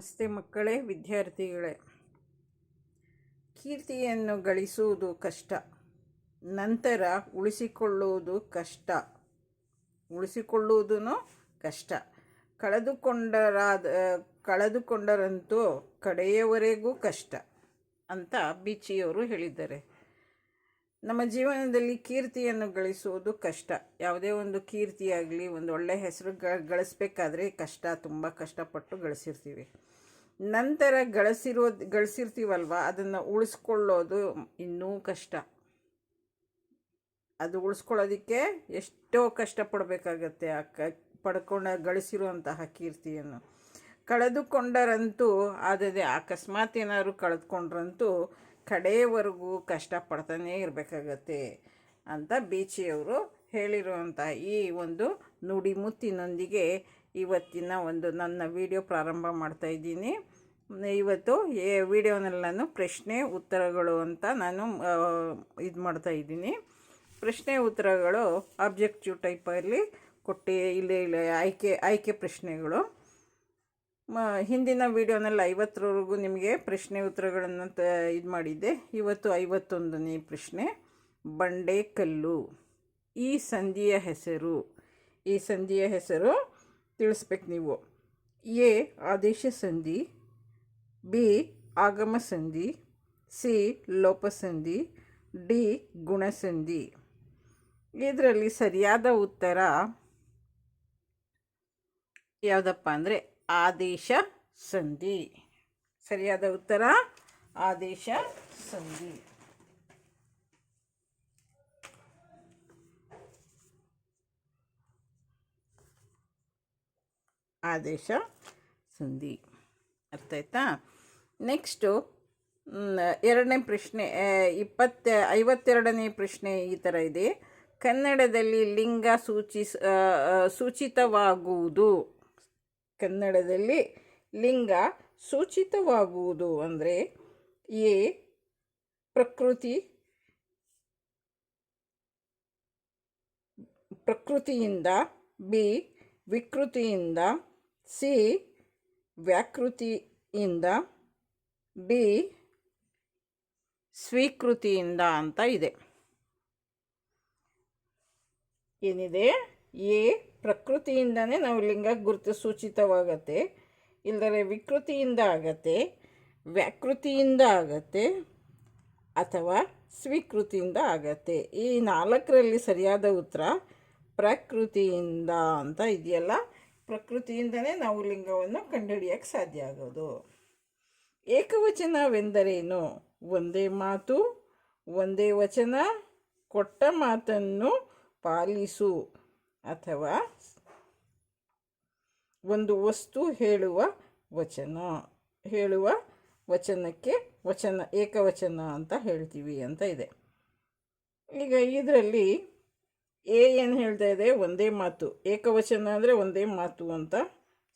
ನಮಸ್ತೆ ಮಕ್ಕಳೇ ವಿದ್ಯಾರ್ಥಿಗಳೇ. ಕೀರ್ತಿಯನ್ನು ಗಳಿಸುವುದು ಕಷ್ಟ. ನಂತರ ಉಳಿಸಿಕೊಳ್ಳುವುದು ಕಷ್ಟ. ಉಳಿಸಿಕೊಳ್ಳುವುದೂ ಕಷ್ಟ. ಕಳೆದುಕೊಂಡರಾದ, ಕಳೆದುಕೊಂಡರಂತೂ ಕಡೆಯವರೆಗೂ ಕಷ್ಟ ಅಂತ ಬೀಚಿಯವರು ಹೇಳಿದ್ದಾರೆ. ನಮ್ಮ ಜೀವನದಲ್ಲಿ ಕೀರ್ತಿಯನ್ನು ಗಳಿಸುವುದು ಕಷ್ಟ. ಯಾವುದೇ ಒಂದು ಕೀರ್ತಿಯಾಗಲಿ ಒಂದು ಒಳ್ಳೆಯ ಹೆಸರು ಗ, ಗಳಿಸ್ಬೇಕಾದ್ರೆ ಕಷ್ಟ, ತುಂಬ ಕಷ್ಟಪಟ್ಟು ಗಳಿಸಿರ್ತೀವಿ. ನಂತರ ಗಳಿಸಿರೋ, ಗಳಿಸಿರ್ತೀವಲ್ವ? ಅದನ್ನು ಉಳಿಸ್ಕೊಳ್ಳೋದು ಇನ್ನೂ ಕಷ್ಟ. ಅದು ಉಳಿಸ್ಕೊಳ್ಳೋದಕ್ಕೆ ಎಷ್ಟೋ ಕಷ್ಟಪಡಬೇಕಾಗತ್ತೆ ಆ ಕ, ಪಡ್ಕೊಂಡ, ಗಳಿಸಿರುವಂತಹ ಕೀರ್ತಿಯನ್ನು. ಕಳೆದುಕೊಂಡರಂತೂ ಆದರೆ ಅಕಸ್ಮಾತ್ ಏನಾದ್ರು ಕಳೆದುಕೊಂಡ್ರಂತೂ ಕಡೆಯವರೆಗೂ ಕಷ್ಟಪಡ್ತಾನೇ ಇರಬೇಕಾಗತ್ತೆ ಅಂತ ಬೀಚಿಯವರು ಹೇಳಿರುವಂಥ ಈ ಒಂದು ನುಡಿಮುತ್ತಿನೊಂದಿಗೆ ಇವತ್ತಿನ ಒಂದು ನನ್ನ ವಿಡಿಯೋ ಪ್ರಾರಂಭ ಮಾಡ್ತಾ ಇದ್ದೀನಿ. ಇವತ್ತು ವಿಡಿಯೋನಲ್ಲಿ ನಾನು ಪ್ರಶ್ನೆ ಉತ್ತರಗಳು ಅಂತ ನಾನು ಇದು ಮಾಡ್ತಾ ಇದ್ದೀನಿ. ಪ್ರಶ್ನೆ ಉತ್ತರಗಳು ಆಬ್ಜೆಕ್ಟಿವ್ ಟೈಪಲ್ಲಿ ಕೊಟ್ಟು, ಇಲ್ಲಿ ಇಲ್ಲಿ, ಆಯ್ಕೆ ಆಯ್ಕೆ ಪ್ರಶ್ನೆಗಳು. ಮ, ಹಿಂದಿನ ವೀಡಿಯೋನಲ್ಲಿ ಐವತ್ತರವರೆಗೂ ನಿಮಗೆ ಪ್ರಶ್ನೆ ಉತ್ತರಗಳನ್ನು ತ, ಇದು ಮಾಡಿದ್ದೆ. ಇವತ್ತು ಐವತ್ತೊಂದನೇ ಪ್ರಶ್ನೆ. ಬಂಡೆಕಲ್ಲು ಈ ಸಂಧಿಯ ಹೆಸರು. ಈ ಸಂಧಿಯ ಹೆಸರು ತಿಳಿಸ್ಬೇಕು ನೀವು. ಎ, ಆದೇಶ ಸಂಧಿ. ಬಿ, ಆಗಮ ಸಂಧಿ. ಸಿ ಲೋಪಸಂಧಿ ಡಿ ಗುಣಸಂಧಿ ಇದರಲ್ಲಿ ಸರಿಯಾದ ಉತ್ತರ ಯಾವುದಪ್ಪ ಅಂದರೆ ಆದೇಶ ಸಂಧಿ. ಸರಿಯಾದ ಉತ್ತರ? ಆದೇಶ ಸಂಧಿ. ಆದೇಶ ಸಂಧಿ. ಅರ್ಥ ಆಯ್ತಾ? ನೆಕ್ಸ್ಟು ಎರಡನೇ ಪ್ರಶ್ನೆ ಇಪ್ಪತ್ತ, ಐವತ್ತೆರಡನೇ ಪ್ರಶ್ನೆ ಈ ಥರ ಇದೆ. ಕನ್ನಡದಲ್ಲಿ ಲಿಂಗ ಸೂಚಿಸ ಸೂಚಿತವಾಗುವುದು. ಕನ್ನಡದಲ್ಲಿ ಲಿಂಗ ಸೂಚಿತವಾಗುವುದು ಅಂದರೆ ಎ, ಪ್ರಕೃತಿ, ಪ್ರಕೃತಿಯಿಂದ, ಬಿ, ವಿಕೃತಿಯಿಂದ, ಸಿ, ವ್ಯಾಕೃತಿಯಿಂದ, ಡಿ, ಸ್ವೀಕೃತಿಯಿಂದ ಅಂತ ಇದೆ. ಏನಿದೆ? ಎ, ಪ್ರಕೃತಿಯಿಂದನೇ ನಾವು ಲಿಂಗ ಗುರುತು ಸೂಚಿತವಾಗತ್ತೆ. ಇಲ್ಲದರೆ ವಿಕೃತಿಯಿಂದ ಆಗತ್ತೆ, ವ್ಯಾಕೃತಿಯಿಂದ ಆಗತ್ತೆ, ಅಥವಾ ಸ್ವೀಕೃತಿಯಿಂದ ಆಗತ್ತೆ. ಈ ನಾಲ್ಕರಲ್ಲಿ ಸರಿಯಾದ ಉತ್ತರ ಪ್ರಕೃತಿಯಿಂದ ಅಂತ ಇದೆಯಲ್ಲ? ಪ್ರಕೃತಿಯಿಂದನೇ ನಾವು ಲಿಂಗವನ್ನು ಕಂಡುಹಿಡಿಯೋಕ್ಕೆ ಸಾಧ್ಯ ಆಗೋದು. ಏಕವಚನವೆಂದರೇನು? ಒಂದೇ ಮಾತು, ಒಂದೇ ವಚನ, ಕೊಟ್ಟ ಮಾತನ್ನು ಪಾಲಿಸು. ಅಥವಾ ಒಂದು ವಸ್ತು ಹೇಳುವ ವಚನ, ಹೇಳುವ ವಚನಕ್ಕೆ ವಚನ, ಏಕವಚನ ಅಂತ ಹೇಳ್ತೀವಿ ಅಂತ ಇದೆ. ಈಗ ಇದರಲ್ಲಿ ಎ ಏನು ಹೇಳ್ತಾ ಇದೆ? ಒಂದೇ ಮಾತು. ಏಕವಚನ ಅಂದರೆ ಒಂದೇ ಮಾತು ಅಂತ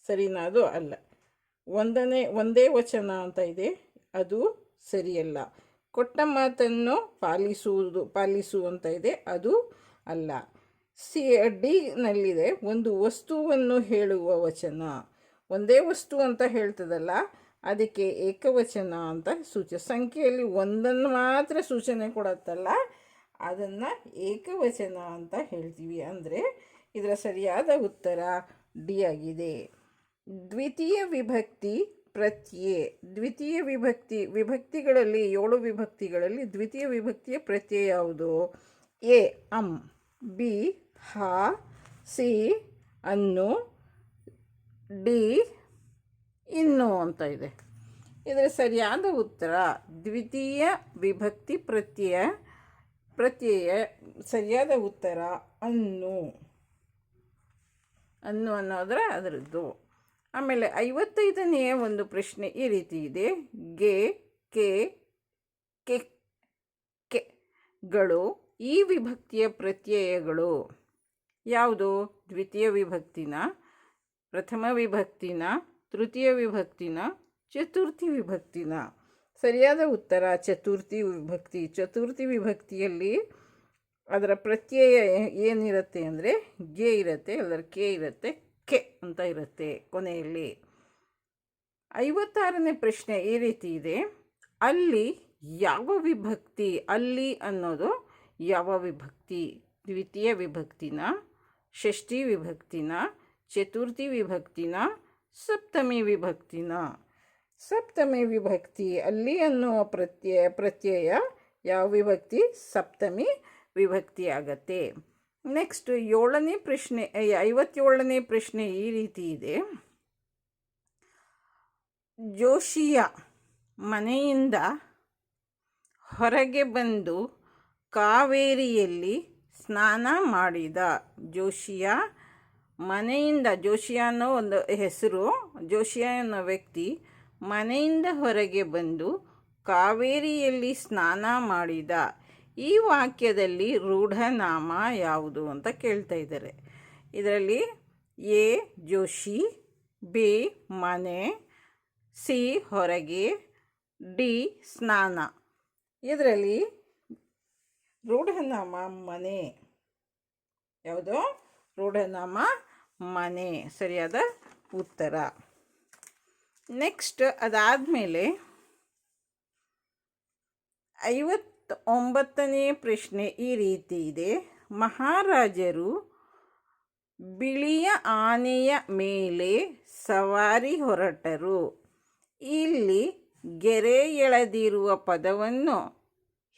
ಸರಿನಾದು ಅಲ್ಲ. ಒಂದನೇ, ಒಂದೇ ವಚನ ಅಂತ ಇದೆ. ಅದು ಸರಿಯಲ್ಲ. ಕೊಟ್ಟ ಮಾತನ್ನು ಪಾಲಿಸುವುದು, ಪಾಲಿಸು ಅಂತ ಇದೆ. ಅದು ಅಲ್ಲ. ಸಿ ಡಿನಲ್ಲಿದೆ ಒಂದು ವಸ್ತುವನ್ನು ಹೇಳುವ ವಚನ. ಒಂದೇ ವಸ್ತು ಅಂತ ಹೇಳ್ತದಲ್ಲ, ಅದಕ್ಕೆ ಏಕವಚನ ಅಂತ ಸೂಚ, ಸಂಖ್ಯೆಯಲ್ಲಿ ಒಂದನ್ನು ಮಾತ್ರ ಸೂಚನೆ ಕೊಡತ್ತಲ್ಲ, ಅದನ್ನು ಏಕವಚನ ಅಂತ ಹೇಳ್ತೀವಿ. ಅಂದರೆ ಇದರ ಸರಿಯಾದ ಉತ್ತರ ಡಿ ಆಗಿದೆ. ದ್ವಿತೀಯ ವಿಭಕ್ತಿ ಪ್ರತ್ಯಯ. ದ್ವಿತೀಯ ವಿಭಕ್ತಿ, ವಿಭಕ್ತಿಗಳಲ್ಲಿ ಏಳು ವಿಭಕ್ತಿಗಳಲ್ಲಿ ದ್ವಿತೀಯ ವಿಭಕ್ತಿಯ ಪ್ರತ್ಯಯ ಯಾವುದು? ಎ, ಅಂ, ಬಿ ಹ, ಸಿ ಅನ್ನು ಡಿ ಇನ್ನು ಅಂತ ಇದೆ. ಇದರ ಸರಿಯಾದ ಉತ್ತರ, ದ್ವಿತೀಯ ವಿಭಕ್ತಿ ಪ್ರತ್ಯಯ ಪ್ರತ್ಯಯ ಸರಿಯಾದ ಉತ್ತರ, ಅನ್ನು. ಅನ್ನು ಅನ್ನೋದರ ಅದರದ್ದು. ಆಮೇಲೆ ಐವತ್ತೈದನೆಯ ಒಂದು ಪ್ರಶ್ನೆ ಈ ರೀತಿ ಇದೆ. ಗೆ, ಕೆ ಕೆ ಕೆಗಳು ಈ ವಿಭಕ್ತಿಯ ಪ್ರತ್ಯಯಗಳು. ಯಾವುದು? ದ್ವಿತೀಯ ವಿಭಕ್ತಿನ, ಪ್ರಥಮ ವಿಭಕ್ತಿನ, ತೃತೀಯ ವಿಭಕ್ತಿನ, ಚತುರ್ಥಿ ವಿಭಕ್ತಿನ. ಸರಿಯಾದ ಉತ್ತರ, ಚತುರ್ಥಿ ವಿಭಕ್ತಿ. ಚತುರ್ಥಿ ವಿಭಕ್ತಿಯಲ್ಲಿ ಅದರ ಪ್ರತ್ಯಯ ಏನಿರುತ್ತೆ ಅಂದರೆ, ಗೆ ಇರುತ್ತೆ, ಅದರ ಕೆ ಇರುತ್ತೆ, ಕೆ ಅಂತ ಇರುತ್ತೆ ಕೊನೆಯಲ್ಲಿ. ಐವತ್ತಾರನೇ ಪ್ರಶ್ನೆ ಈ ರೀತಿ ಇದೆ. ಅಲ್ಲಿ ಯಾವ ವಿಭಕ್ತಿ, ಅಲ್ಲಿ ಅನ್ನೋದು ಯಾವ ವಿಭಕ್ತಿ? ದ್ವಿತೀಯ ವಿಭಕ್ತಿನ ಷಷ್ಠಿ ವಿಭಕ್ತಿನ, ಚತುರ್ಥಿ ವಿಭಕ್ತಿನ, ಸಪ್ತಮಿ ವಿಭಕ್ತಿನ. ಸಪ್ತಮಿ ವಿಭಕ್ತಿ ಅಲ್ಲಿ ಅನ್ನುವ ಪ್ರತ್ಯಯ ಪ್ರತ್ಯಯ ಯಾವ ವಿಭಕ್ತಿ? ಸಪ್ತಮಿ ವಿಭಕ್ತಿ ಆಗತ್ತೆ. ನೆಕ್ಸ್ಟ್ ಏಳನೇ ಪ್ರಶ್ನೆ ಐವತ್ತೇಳನೇ ಪ್ರಶ್ನೆ ಈ ರೀತಿ ಇದೆ. ಜೋಶಿಯ ಮನೆಯಿಂದ ಹೊರಗೆ ಬಂದು ಕಾವೇರಿಯಲ್ಲಿ ಸ್ನಾನ ಮಾಡಿದ ಜೋಶಿಯ ಮನೆಯಿಂದ ಜೋಶಿಯ ಅನ್ನೋ ಒಂದು ಹೆಸರು ಜೋಶಿಯ ಅನ್ನೋ ವ್ಯಕ್ತಿ ಮನೆಯಿಂದ ಹೊರಗೆ ಬಂದು ಕಾವೇರಿಯಲ್ಲಿ ಸ್ನಾನ ಮಾಡಿದ. ಈ ವಾಕ್ಯದಲ್ಲಿ ರೂಢನಾಮ ಯಾವುದು ಅಂತ ಕೇಳ್ತಾ ಇದ್ದಾರೆ. ಇದರಲ್ಲಿ ಎ ಜೋಶಿ ಬಿ ಮನೆ, ಸಿ ಹೊರಗೆ, ಡಿ ಸ್ನಾನ. ಇದರಲ್ಲಿ ರೂಢನಾಮ ಮನೆ. ಯಾವುದು? ರೂಢನಾಮ ಮನೆ. ಸರಿಯಾದ ಉತ್ತರ. ನೆಕ್ಸ್ಟ್ ಅದಾದಮೇಲೆ ಐವತ್ತೊಂಬತ್ತನೇ ಪ್ರಶ್ನೆ ಈ ರೀತಿ ಇದೆ. ಮಹಾರಾಜರು ಬಿಳಿಯ ಆನೆಯ ಮೇಲೆ ಸವಾರಿ ಹೊರಟರು. ಇಲ್ಲಿ ಗೆರೆ ಎಳೆದಿರುವ ಪದವನ್ನು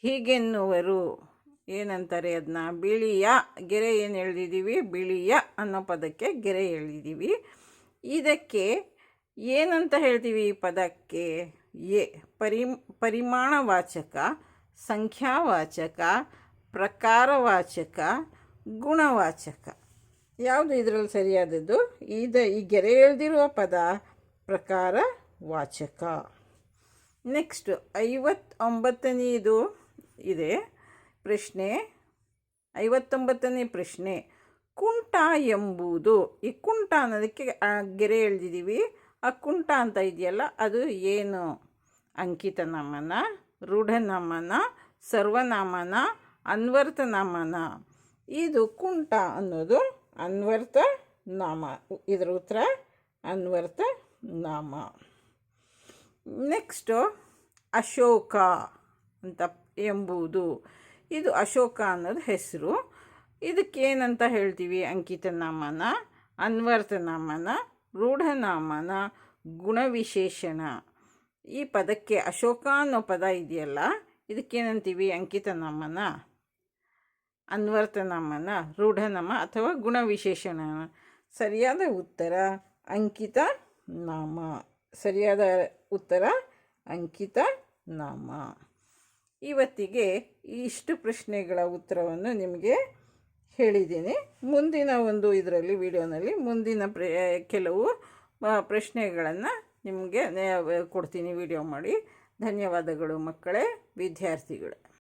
ಹೀಗೆನ್ನುವರು. ಏನಂತಾರೆ ಅದನ್ನ ಬಿಳಿಯ ಗೆರೆ ಏನು ಎಳೆದಿದ್ದೀವಿ ಬಿಳಿಯ ಅನ್ನೋ ಪದಕ್ಕೆ ಗೆರೆ ಎಳೆದಿದ್ದೀವಿ ಇದಕ್ಕೆ ಏನಂತ ಹೇಳ್ತೀವಿ ಈ ಪದಕ್ಕೆ? ಎ ಪರಿ ಪರಿಮಾಣವಾಚಕ, ಸಂಖ್ಯಾವಾಚಕ, ಪ್ರಕಾರವಾಚಕ, ಗುಣವಾಚಕ. ಯಾವುದು ಇದರಲ್ಲಿ ಸರಿಯಾದದ್ದು? ಇದ, ಈ ಗೆರೆ ಎಳೆದಿರುವ ಪದ ಪ್ರಕಾರ ವಾಚಕ ನೆಕ್ಸ್ಟು ಐವತ್ತೊಂಬತ್ತನೆಯದು ಇದೆ. ಪ್ರಶ್ನೆ, ಐವತ್ತೊಂಬತ್ತನೇ ಪ್ರಶ್ನೆ. ಕುಂಟ ಎಂಬುದು, ಈ ಕುಂಟ ಅನ್ನೋದಕ್ಕೆ ಗೆರೆ ಎಳ್ದಿದ್ದೀವಿ. ಆ ಕುಂಟ ಅಂತ ಇದೆಯಲ್ಲ, ಅದು ಏನು? ಅಂಕಿತ ಅಂಕಿತನಾಮನ, ರೂಢನಾಮನ, ಸರ್ವನಾಮನ, ಅನ್ವರ್ತನಾಮನ. ಇದು ಕುಂಟ ಅನ್ನೋದು ಅನ್ವರ್ಥ ನಾಮ ಇದರ ಉತ್ತರ ಅನ್ವರ್ಥ ನಾಮ ನೆಕ್ಸ್ಟು ಅಶೋಕ ಅಂತ ಎಂಬುದು. ಇದು ಅಶೋಕ ಅನ್ನೋದು ಹೆಸರು. ಇದಕ್ಕೇನಂತ ಹೇಳ್ತೀವಿ? ಅಂಕಿತನಾಮನ, ಅನ್ವರ್ತನಾಮನ, ರೂಢನಾಮನ ಗುಣವಿಶೇಷಣ ಈ ಪದಕ್ಕೆ ಅಶೋಕ ಅನ್ನೋ ಪದ ಇದೆಯಲ್ಲ, ಇದಕ್ಕೇನಂತೀವಿ? ಅಂಕಿತನಾಮನ, ಅನ್ವರ್ತನಾಮನ, ರೂಢನಾಮ ಅಥವಾ ಗುಣವಿಶೇಷಣ ಸರಿಯಾದ ಉತ್ತರ ಅಂಕಿತ ನಾಮ ಸರಿಯಾದ ಉತ್ತರ ಅಂಕಿತ ನಾಮ ಇವತ್ತಿಗೆ ಇಷ್ಟು ಪ್ರಶ್ನೆಗಳ ಉತ್ತರವನ್ನು ನಿಮಗೆ ಹೇಳಿದ್ದೀನಿ. ಮುಂದಿನ ಒಂದು ಇದರಲ್ಲಿ, ವಿಡಿಯೋನಲ್ಲಿ ಮುಂದಿನ ಪ್ರ, ಕೆಲವು ಪ್ರಶ್ನೆಗಳನ್ನು ನಿಮಗೆ ಕೊಡ್ತೀನಿ. ವಿಡಿಯೋ ಮಾಡಿ. ಧನ್ಯವಾದಗಳು ಮಕ್ಕಳೇ, ವಿದ್ಯಾರ್ಥಿಗಳೇ.